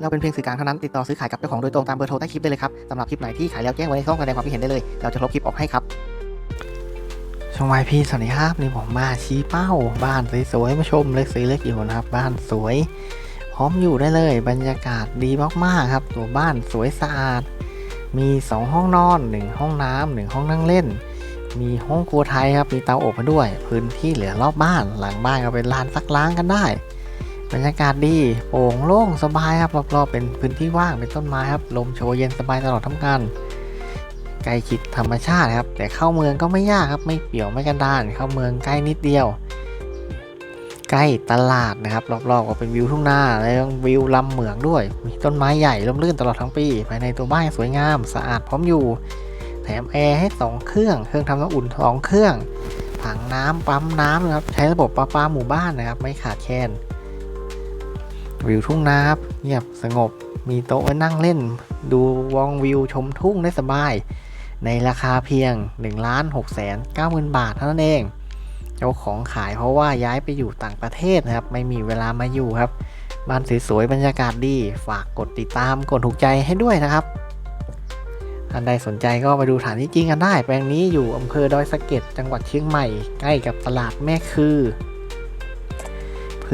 เราเป็นเพียงสื่อกลางเท่านั้นติดต่อซื้อขายกับเจ้าของโดยตรงตามเบอร์โทรใต้คลิปได้เลยครับสำหรับคลิปไหนที่ขายแล้วแจ้งไว้ในช่องแสดงความคิดเห็นได้เลย เราจะลบคลิปออกให้ครับช่องวายพี่สวัสดีครับนี่ผมมาชี้เป้า บ้านสวยๆมาชมเล็กสีเล็กอยู่นะครับ บ้านสวย พร้อมอยู่ได้เลย บรรยากาศดีมากๆครับ ตัวบ้านสวยสะอาด มี 2 ห้องนอน 1 ห้องน้ำหนึ่งห้องนั่งเล่น มีห้องครัวไทยครับมีเตาอบมาด้วย พื้นที่เหลือรอบบ้านหลังบ้านก็เป็นลานซักล้างกันได้ บรรยากาศดีโปร่งโล่งสบายครับรอบๆเป็นพื้นที่ว่างเป็นต้นไม้ครับลมโชยเย็นสบายตลอดทั้งกันใกล้ชิดธรรมชาติครับ แต่เข้าเมืองก็ไม่ยากครับไม่เปี่ยวไม่กันดานเข้าเมืองใกล้นิดเดียว ใกล้ตลาดนะครับรอบๆก็เป็นวิวทุ่งนาแล้ววิวลำเหมืองด้วย มีต้นไม้ใหญ่ร่มรื่นตลอดทั้งปี ภายในตัวบ้านสวยงามสะอาดพร้อมอยู่ แถมแอร์ให้ 2 เครื่อง เครื่องทำน้ำอุ่น2เครื่องถังน้ำปั๊มน้ำนะครับใช้ระบบประปาหมู่บ้านนะครับ ไม่ขาดแคลน วิวทุ่งนาครับเงียบสงบ มีโต๊ะไว้นั่งเล่น ดูวองวิวชมทุ่งได้สบาย ในราคาเพียง1ล้าน6แสน9หมื่นบาทเท่านั้นเอง เจ้าของขายเพราะว่าย้ายไปอยู่ต่างประเทศนะครับ ไม่มีเวลามาอยู่ครับ บ้านสวยๆบรรยากาศดี ฝากกดติดตามกดถูกใจให้ด้วยนะครับท่านใดสนใจก็ไปดูฐานที่จริงกันได้ แปลงนี้อยู่อำเภอดอยสะเก็ดจังหวัดเชียงใหม่ ใกล้กับตลาดแม่คือ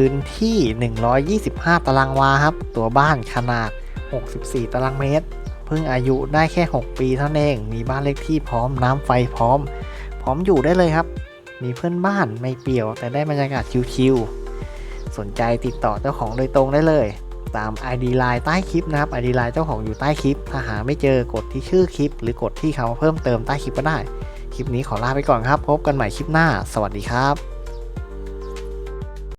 พื้นที่ 125 ตารางวาครับ ตัวบ้านขนาด 64 ตารางเมตร เพิ่งอายุได้แค่ 6 ปีเท่านั้นเอง มีบ้านเลขที่พร้อมน้ำไฟพร้อม พร้อมอยู่ได้เลยครับ มีเพื่อนบ้านไม่เปี่ยว แต่ได้บรรยากาศชิลๆสนใจติดต่อเจ้าของโดยตรงได้เลย ตาม ID Line ใต้คลิปนะครับ ID Line เจ้าของอยู่ใต้คลิป ถ้าหาไม่เจอกดที่ชื่อคลิป หรือกดที่เขาเพิ่มเติมใต้คลิปก็ได้ คลิปนี้ขอลาไปก่อนครับ พบกันใหม่คลิปหน้า สวัสดีครับ